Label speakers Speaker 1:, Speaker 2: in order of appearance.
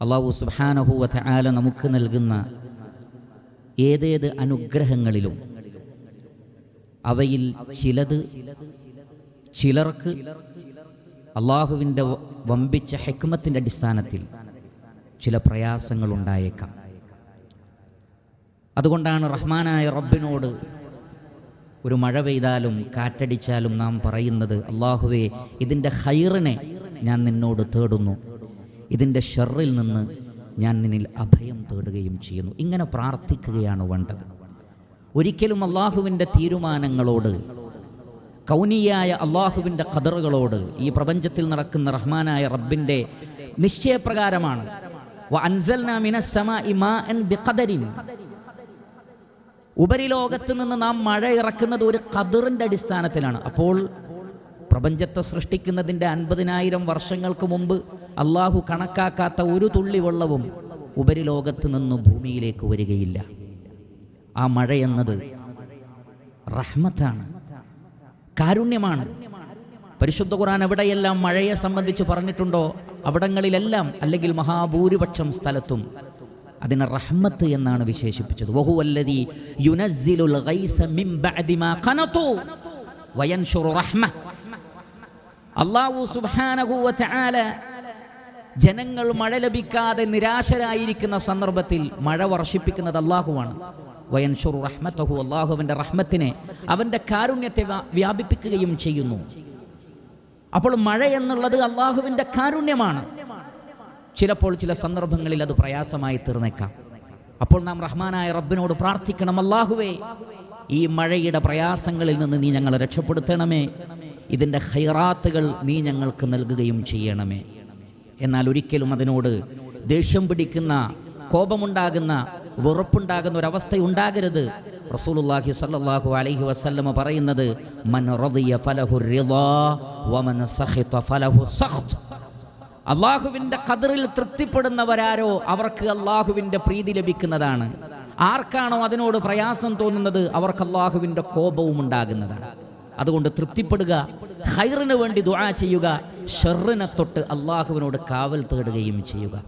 Speaker 1: അള്ളാഹു സുബാനഹുവ ആല നമുക്ക് നൽകുന്ന ഏതേത് അനുഗ്രഹങ്ങളിലും അവയിൽ ചിലത് ചിലർക്ക് അള്ളാഹുവിന്റെ വമ്പിച്ച ഹെക്മത്തിന്റെ അടിസ്ഥാനത്തിൽ ചില പ്രയാസങ്ങൾ ഉണ്ടായേക്കാം അതുകൊണ്ടാണ് റഹ്മാനായ റബ്ബിനോട് ഒരു മഴ പെയ്താലും കാറ്റടിച്ചാലും നാം പറയുന്നത് അള്ളാഹുവേ ഇതിന്റെ ഹൈറിനെ ഞാൻ നിന്നോട് തേടുന്നു. ഇതിന്റെ ഷെറിൽ നിന്ന് ഞാൻ നിന്നിൽ അഭയം തേടുകയും ചെയ്യുന്നു. ഇങ്ങനെ പ്രാർത്ഥിക്കുകയാണ് വേണ്ടത്. ഒരിക്കലും അള്ളാഹുവിന്റെ തീരുമാനങ്ങളോട് കൗനിയായ അള്ളാഹുവിന്റെ കതറുകളോട് ഈ പ്രപഞ്ചത്തിൽ നടക്കുന്ന റഹ്മാനായ റബ്ബിന്റെ നിശ്ചയപ്രകാരമാണ്. ഉപരിലോകത്ത് നിന്ന് നാം മഴ ഇറക്കുന്നത് ഒരു കതിറിന്റെ അടിസ്ഥാനത്തിലാണ്. അപ്പോൾ പ്രപഞ്ചത്തെ സൃഷ്ടിക്കുന്നതിന്റെ അൻപതിനായിരം വർഷങ്ങൾക്ക് മുമ്പ് അള്ളാഹു കണക്കാക്കാത്ത ഒരു തുള്ളി വെള്ളവും ഉപരിലോകത്ത് നിന്ന് ഭൂമിയിലേക്ക് വരികയില്ല. ആ മഴ എന്നത് റഹ്മത്താണ് കാരുണ്യമാണ്. പരിശുദ്ധ ഖുർആൻ എവിടെയെല്ലാം മഴയെ സംബന്ധിച്ച് പറഞ്ഞിട്ടുണ്ടോ അവിടങ്ങളിലെല്ലാം അല്ലെങ്കിൽ മഹാഭൂരിപക്ഷം സ്ഥലത്തും അതിനെ റഹ്മത്ത് എന്നാണ് വിശേഷിപ്പിച്ചത്. വഹുവല്ലദീ യുനസ്സിലുൽ മിൻ ബഅദി മാ ഖനതു വയൻഷുറു റഹ്മ. അല്ലാഹു സുബ്ഹാനഹു വ തആല ജനങ്ങൾ മഴ ലഭിക്കാതെ നിരാശരായിരിക്കുന്ന സന്ദർഭത്തിൽ മഴ വർഷിപ്പിക്കുന്നത് അള്ളാഹുവാണ് വയൻഷുറു റഹ്മത്തഹു അള്ളാഹുവിന്റെ റഹ്മത്തിനെ അവന്റെ കാരുണ്യത്തെ വ്യാ- വ്യാപിപ്പിക്കുകയും ചെയ്യുന്നു. അപ്പോൾ മഴ എന്നുള്ളത് അള്ളാഹുവിന്റെ കാരുണ്യമാണ്. ചിലപ്പോൾ ചില സന്ദർഭങ്ങളിൽ അത് പ്രയാസമായി തീർന്നേക്കാം. അപ്പോൾ നാം റഹ്മാനായ റബ്ബിനോട് പ്രാർത്ഥിക്കണം അള്ളാഹുവേ ഈ മഴയുടെ പ്രയാസങ്ങളിൽ നിന്ന് നീ ഞങ്ങളെ രക്ഷപ്പെടുത്തണമേ. ഇതിന്റെ ഹൈറാത്തുകൾ നീ ഞങ്ങൾക്ക് നൽകുകയും ചെയ്യണമേ. എന്നാൽ ഒരിക്കലും അതിനോട് ദേഷ്യം പിടിക്കുന്ന കോപമുണ്ടാകുന്ന വെറുപ്പുണ്ടാകുന്ന ഒരവസ്ഥ ഉണ്ടാകരുത്. റസൂലുള്ളാഹി സ്വല്ലല്ലാഹു അലൈഹി വസല്ലമ പറയുന്നത് മൻ ഫലഹു വമൻ ഫലഹു അള്ളാഹുവിന്റെ കതിറിൽ തൃപ്തിപ്പെടുന്നവരാരോ അവർക്ക് അള്ളാഹുവിന്റെ പ്രീതി ലഭിക്കുന്നതാണ്. ആർക്കാണോ അതിനോട് പ്രയാസം തോന്നുന്നത് അവർക്ക് അള്ളാഹുവിന്റെ കോപവും ഉണ്ടാകുന്നതാണ്. അതുകൊണ്ട് തൃപ്തിപ്പെടുക ഹൈറിന് വേണ്ടി ദുആ ചെയ്യുക ഷെറിനെ തൊട്ട് അള്ളാഹുവിനോട് കാവൽ തേടുകയും ചെയ്യുക.